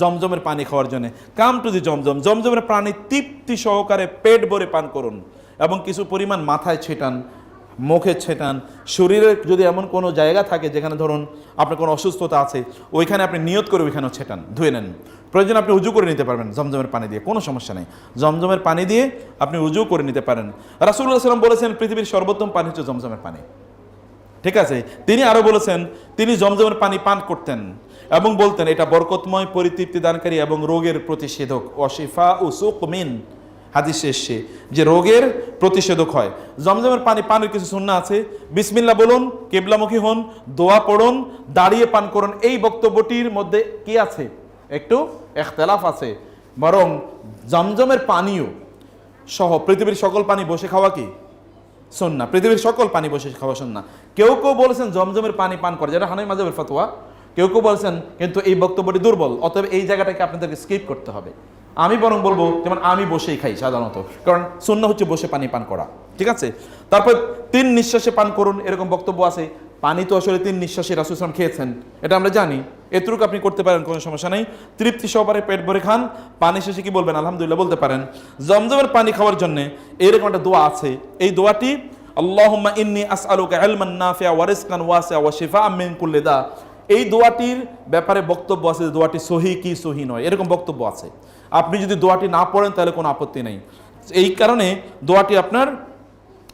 জমজমের পানি খাওয়ার জন্য। Come to the Zamzam. জমজমের পানি তৃপ্তি সহকারে পেট ভরে পান করুন এবং কিছু পরিমাণ মাথায় ছেটান, মুখে ছেটান শরীরের যদি এমন কোনো জায়গা থাকে যেখানে ধরুন আপনার কোনো অসুস্থতা আছে, ওইখানে আপনি নিয়ত করে ওইখানেও ছেটান, ধুয়ে নেন। প্রয়োজন আপনি উজু করে নিতে পারবেন জমজমের পানি দিয়ে, কোনো সমস্যা নেই। জমজমের পানি দিয়ে আপনি উজু করে নিতে পারেন। রাসুল্লাহ সাল্লাম বলেছেন, পৃথিবীর সর্বোত্তম পানি হচ্ছে জমজমের পানি। ঠিক আছে? তিনি আরও বলেছেন, তিনি জমজমের পানি পান করতেন এবং বলতেন, এটা বরকতময় পরিতৃপ্তি দানকারী এবং রোগের প্রতিষেধক। অশিফা ও সুকমিন হাদিস এসছে যে রোগের প্রতিষেধক হয়। জমজমের পানি পানের কিছু শূন্য আছে। বিসমিল্লা বলুন, কেবলামুখী হন, দোয়া পড়ুন, দাঁড়িয়ে পান করুন। এই বক্তব্যটির মধ্যে কি আছে? একটু এখতেলাফ আছে। বরং জমজমের পানীয় সহ পৃথিবীর সকল পানি বসে খাওয়া কি? সন্না। পৃথিবীর সকল পানি বসে খাওয়া সন্না। কেউ কেউ বলেছেন জমজমের পানি পান করে, যেটা হানাই মাজাবের ফতোয়া। কেউ কেউ বলছেন কিন্তু এই বক্তব্যটি দুর্বল, অতএব এই জায়গাটাকে আপনাদেরকে স্কিপ করতে হবে। আমি বরং বলব, যেমন আমি বসেই খাই সাধারণত, কারণ শূন্য হচ্ছে বসে পানি পান করা, ঠিক আছে? তারপর তিন নিঃশ্বাসে পান করুন, এরকম বক্তব্য আছে। পানি তো আসলে তিন নিঃশ্বাসে রাসুসলাম খেয়েছেন, এটা আমরা জানি। এতটুকু আপনি করতে পারেন, কোনো সমস্যা নেই। তৃপ্তি সহকারে পেট ভরে খান, পানি শেষে কি বলবেন? আলহামদুলিল্লাহ, বলতে পারেন। জমজমের পানি খাওয়ার জন্য এরকম একটা দোয়া আছে। এই দোয়াটি, আল্লাহুম্মা ইন্নি আসআলুকা ইলমান নাফিয়া ওয়া রিজকান ওয়াসিআ ওয়া শিফাআম মিন কুল্লি দা। এই দোয়াটির ব্যাপারে বক্তব্য আছে দোয়াটি সহি কি সহি নয়। এরকম বক্তব্য আছে। আপনি যদি দোয়াটি না পড়েন, তাহলে কোনো আপত্তি নেই। এই কারণে দোয়াটি আপনার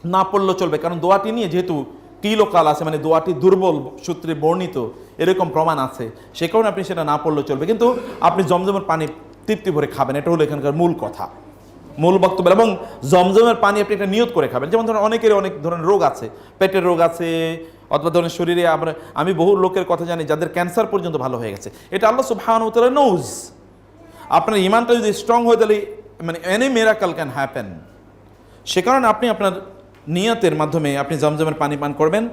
না পড়লেও চলবে। কারণ দোয়াটি নিয়ে যেহেতু কিলোকাল আছে মানে দোয়াটি দুর্বল সূত্রে বর্ণিত, এরকম প্রমাণ আছে। সে কারণে আপনি সেটা না পড়লেও চলবে। কিন্তু আপনি জমজমের পানি তৃপ্তি ভরে খাবেন, এটা হলো এখানকার মূল কথা, মূল বক্তব্য। এবং জমজমের পানি আপনি একটা নিয়ত করে খাবেন। যেমন ধরুন অনেকের অনেক ধরনের রোগ আছে, পেটের রোগ আছে, অথবা ধরুন শরীরে আমরা, আমি বহু লোকের কথা জানি যাদের ক্যান্সার পর্যন্ত ভালো হয়ে গেছে। এটা আল্লাহ সুবহানাহু নোজ আপনার ইমানটা যদি স্ট্রং হয়, তাহলে মানে এনি মেরাকাল ক্যান হ্যাপেন সে কারণে আপনি আপনার নিয়তের মাধ্যমে আপনি জমজমের পানি পান করবেন।